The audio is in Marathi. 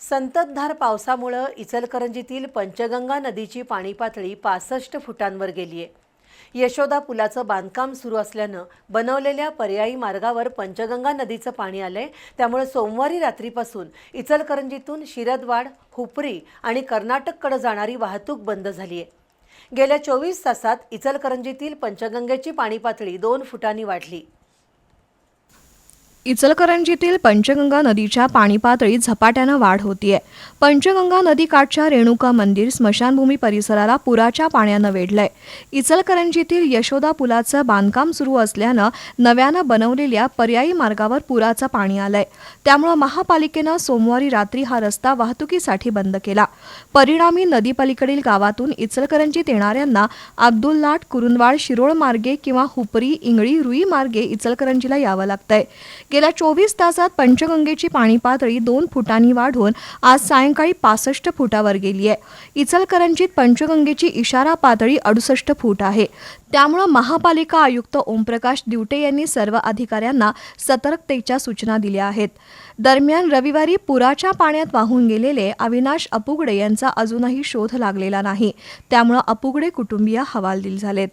संततधार पावसामुळं इचलकरंजीतील पंचगंगा नदीची पाणी पातळी पासष्ट फुटांवर गेली आहे. यशोदा पुलाचं बांधकाम सुरू असल्यानं बनवलेल्या पर्यायी मार्गावर पंचगंगा नदीचं पाणी आलंय. त्यामुळे सोमवारी रात्रीपासून इचलकरंजीतून शिरदवाड हुपरी आणि कर्नाटककडे जाणारी वाहतूक बंद झाली आहे. गेल्या चोवीस तासात इचलकरंजीतील पंचगंगेची पाणी पातळी दोन फुटांनी वाढली. इचलकरंजीतील पंचगंगा नदीच्या पाणी पातळीत झपाट्यानं वाढ होतीये. पंचगंगा नदीकाठच्या रेणुका मंदिर स्मशानभूमी परिसराला पुराच्या पाण्यानं वेढलंय. इचलकरंजीतील यशोदा पुलाचं बांधकाम सुरू असल्यानं नव्यानं बनवलेल्या पर्यायी मार्गावर पुराचं पाणी आलंय. त्यामुळं महापालिकेनं सोमवारी रात्री हा रस्ता वाहतुकीसाठी बंद केला. परिणामी नदीपलीकडील गावातून इचलकरंजीत येणाऱ्यांना अब्दुललाट कुरुंदवाड शिरोळ मार्गे किंवा हुपरी इंगळी रुई मार्गे इचलकरंजीला यावं लागतंय. गेल्या चोवीस तासात पंचगंगेची पाणी पातळी दोन फुटांनी वाढून आज सायंकाळी पासष्ट फुटावर गेली आहे. इचलकरंजीत पंचगंगेची इशारा पातळी अडुसष्ट फूट आहे. त्यामुळं महापालिका आयुक्त ओमप्रकाश दिवटे यांनी सर्व अधिकाऱ्यांना सतर्कतेच्या सूचना दिल्या आहेत. दरम्यान रविवारी पुराच्या पाण्यात वाहून गेलेले अविनाश अपुगडे यांचा अजूनही शोध लागलेला नाही. त्यामुळं अपुगडे कुटुंबीय हवालदिल झालेत.